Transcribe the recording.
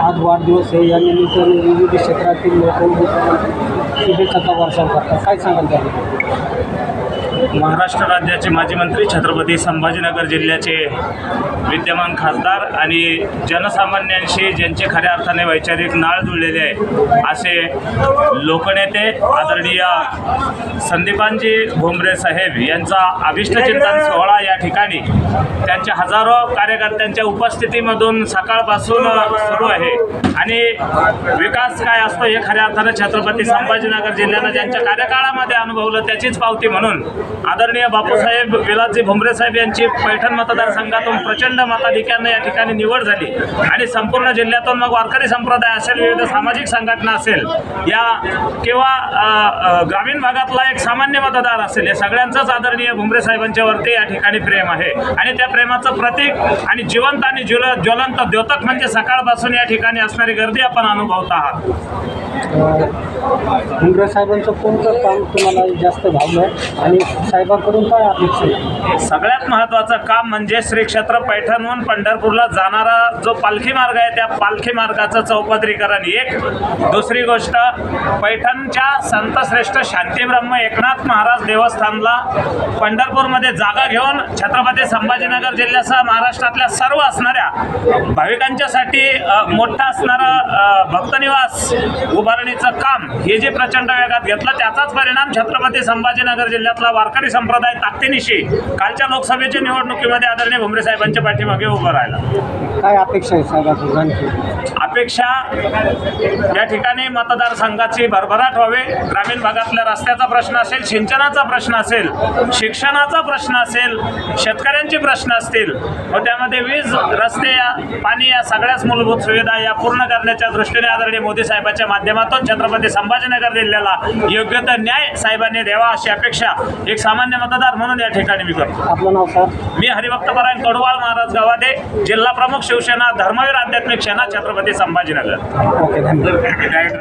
आज वाढदिवस आहे या निमित्ताने विविध क्षेत्रातील लोक शुभेच्छाचा वर्षाव करतात. काय सांगाल त्याबद्दल? महाराष्ट्र राज्याचे माजी मंत्री छत्रपती संभाजीनगर जिल्ह्याचे विद्यमान खासदार आणि जनसामान्यांशी ज्यांचे खऱ्या अर्थाने वैचारिक नाळ जुळलेले आहे असे लोकनेते आदरणीय संदीपांजी भोंबरे साहेब यांचा अभिष्टचिंतन सोहळा या ठिकाणी त्यांच्या हजारो कार्यकर्त्यांच्या उपस्थितीमधून सकाळपासून सुरू आहे. आणि विकास काय असतो हे खऱ्या अर्थानं छत्रपती संभाजीनगर जिल्ह्यानं ज्यांच्या कार्यकाळामध्ये अनुभवलं त्याचीच पावती म्हणून आदरणीय बापूसाहेब विलासजी भुमरे साहेब यांची पैठण मतदारसंघातून प्रचंड मताधिक्यानं या ठिकाणी निवड झाली. आणि संपूर्ण जिल्ह्यातून मग वारकरी संप्रदाय असेल विविध सामाजिक संघटना असेल या किंवा ग्रामीण भागातला एक सामान्य मतदार असेल या सगळ्यांचंच आदरणीय भुमरे साहेबांच्यावरती या ठिकाणी प्रेम आहे. आणि त्या प्रेमाचं प्रतीक आणि जिवंत आणि ज्वल ज्वलंत द्योतक म्हणजे सकाळपासून या ठिकाणी असणारी गर्दी आपण अनुभवत आहात. भुमरे साहेबांचं कोणतं काम तुम्हाला जास्त भावलं? आणि साहेबांकडून काय अपेक्षा आहे? सगळ्यात महत्त्वाचं काम म्हणजे श्री क्षेत्र पैठणहून पंढरपूरला जाणारा जो पालखी मार्ग आहे त्या पालखी मार्गाचं चौपदरीकरण. एक दुसरी गोष्ट पैठणच्या संतश्रेष्ठ शांतीब्रह्म एकनाथ महाराज देवस्थानला पंढरपूरमध्ये जागा घेऊन छत्रपती संभाजीनगर जिल्ह्यासह महाराष्ट्रातल्या सर्व असणाऱ्या भाविकांच्यासाठी मोठा असणारं भक्तनिवास उभारणीचं काम हे जे प्रचंड वेगात घेतलं त्याचाच परिणाम छत्रपती संभाजीनगर जिल्ह्यातला वारकरी संप्रदाय ताकदीनिशी कालच्या लोकसभेच्या निवडणुकीमध्ये आदरणीय भुमरे साहेबांच्या पाठीमागे उभं राहिला. काय अपेक्षा आहे साहेबांकडून अपेक्षा या ठिकाणी मतदारसंघाची भरभराट व्हावे. ग्रामीण भागातल्या रस्त्याचा प्रश्न असेल सिंचनाचा प्रश्न असेल शिक्षणाचा प्रश्न असेल शेतकऱ्यांचे प्रश्न असतील व त्यामध्ये वीज रस्ते या पाणी या सगळ्याच मूलभूत सुविधा या पूर्ण करण्याच्या दृष्टीने आदरणीय मोदी साहेबांच्या माध्यमातून छत्रपती संभाजीनगर जिल्ह्याला योग्य तर न्याय साहेबांनी द्यावा अशी अपेक्षा एक सामान्य मतदार म्हणून या ठिकाणी मी करतो. आपलं नाव सर? मी हरिभक्तपरायण कडवाळ महाराज गावादे जिल्हा प्रमुख शिवसेना धर्मवीर आध्यात्मिक सेना छत्रपती संभाजीनगर. ओके धन्यवाद.